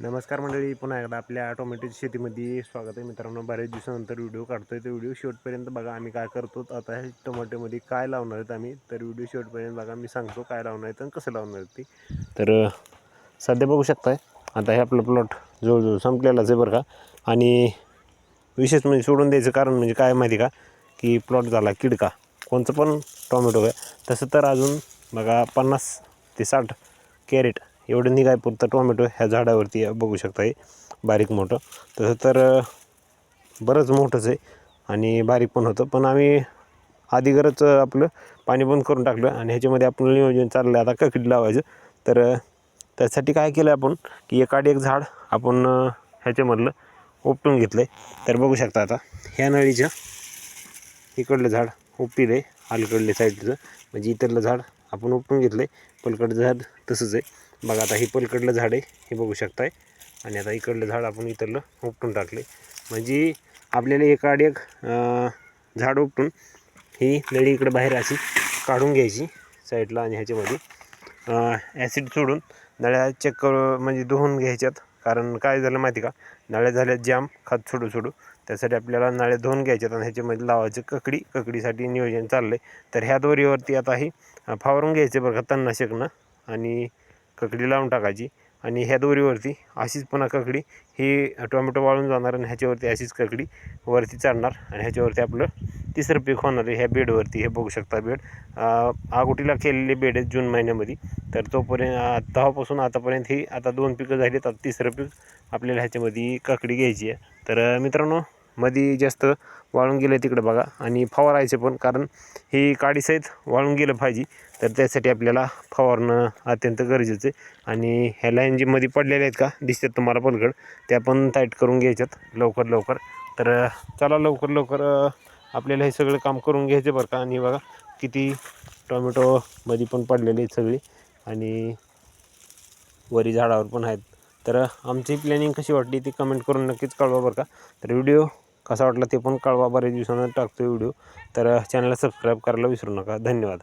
नमस्कार मंडळी पुन्हा एकदा आपल्या टोमॅटोच्या शेतीमध्ये स्वागत आहे मित्रांनो. बऱ्याच दिवसानंतर व्हिडिओ आहे तर व्हिडिओ शेवटपर्यंत बघा आम्ही काय करतो. आता हे टोमॅटोमध्ये काय लावणार आहेत आम्ही? तर व्हिडिओ शेवटपर्यंत बघा मी सांगतो काय लावणार आहेत आणि कसं लावणार आहेत ती. तर सध्या बघू शकताय. आता हे आपलं प्लॉट जवळजवळ संपलेलाच आहे बरं का. आणि विशेष म्हणजे सोडून द्यायचं कारण म्हणजे काय माहिती का? की प्लॉट झाला किडका. कोणचं पण टोमॅटो काय तसं तर अजून बघा पन्नास ते साठ कॅरेट एवढं निघाय पुरतं टोमॅटो ह्या झाडावरती बघू शकता हे. बारीक मोठं. तसं तर बरंच मोठंच आहे आणि बारीक पण होतं. पण आम्ही आधीगरच आपलं पाणी बंद करून टाकलं आणि ह्याच्यामध्ये आपण नियोजन चाललं आहे आता ककडी लावायचं. तर त्यासाठी काय केलं आपण की एकाड एक झाड आपण ह्याच्यामधलं उपटून घेतलं आहे तर बघू शकता आता ह्या नळीच्या इकडलं झाड उपटीलं आहे अलीकडल्या साईडचं. म्हणजे इतरलं झाड आपण उपटून घेतलं आहे पलकडचं झाड तसंच आहे. बघा आता हे पलीकडलं झाड आहे हे बघू शकताय. आणि आता इकडलं झाड आपण इथलं उपटून टाकले म्हणजे आपल्याला एकाड एक झाड उपटून ही नळी इकडं बाहेर अशी काढून घ्यायची साईडला आणि ह्याच्यामध्ये ॲसिड सोडून नळ्या चेक कर म्हणजे धुवून घ्यायच्यात. कारण काय झालं माहिती का? नळ्या झाल्या जाम खत सोडू सोडू. त्यासाठी आपल्याला नळ्या धुवून घ्यायच्यात आणि ह्याच्यामध्ये लावायचं ककडी. ककडीसाठी नियोजन चाललं आहे तर ह्या दोरीवरती आता ही फवारून घ्यायचं बरं का तणनाशकनं. आणि ककडी लावून टाकायची आणि ह्या दोरीवरती अशीच पुन्हा ककडी ही टोमॅटो वाळून जाणार आणि ह्याच्यावरती अशीच ककडी वरती चढणार आणि ह्याच्यावरती आपलं तिसरं पीक होणार आहे. ह्या बेडवरती हे बघू शकता बेड. आगोटीला केलेले बेड आहेत जून महिन्यामध्ये. तर तोपर्यंत तेव्हापासून आतापर्यंत ही आता दोन पिकं झाली आता तिसरं पीक आपल्याला ह्याच्यामध्ये काकडी घ्यायची आहे. तर मित्रांनो मध्ये जास्त वाळून गेलं तिकडं बघा. आणि फवारायचे पण कारण ही काडीसहित वाळून गेलं पाहिजे. तर त्यासाठी आपल्याला फवारणं अत्यंत गरजेचं आहे. आणि ह्या लाईन जी मध्ये पडलेल्या आहेत का दिसतात तुम्हाला पलगड त्या पण टाईट करून घ्यायच्यात लवकर लवकर. तर चला लवकर लवकर आपल्याला हे सगळं काम करून घ्यायचं बरं का. आणि बघा किती टोमॅटोमध्ये पण पडलेले आहेत सगळी. आणि वरी झाडावर पण आहेत. तर आमची प्लॅनिंग कशी वाटली ती कमेंट करून नक्कीच कळवा बरं का. तर व्हिडिओ कसा वाटला ते पण कळवा. बऱ्याच दिवसानं टाकतो व्हिडिओ. तर चॅनलला सबस्क्राईब करायला विसरू नका. धन्यवाद.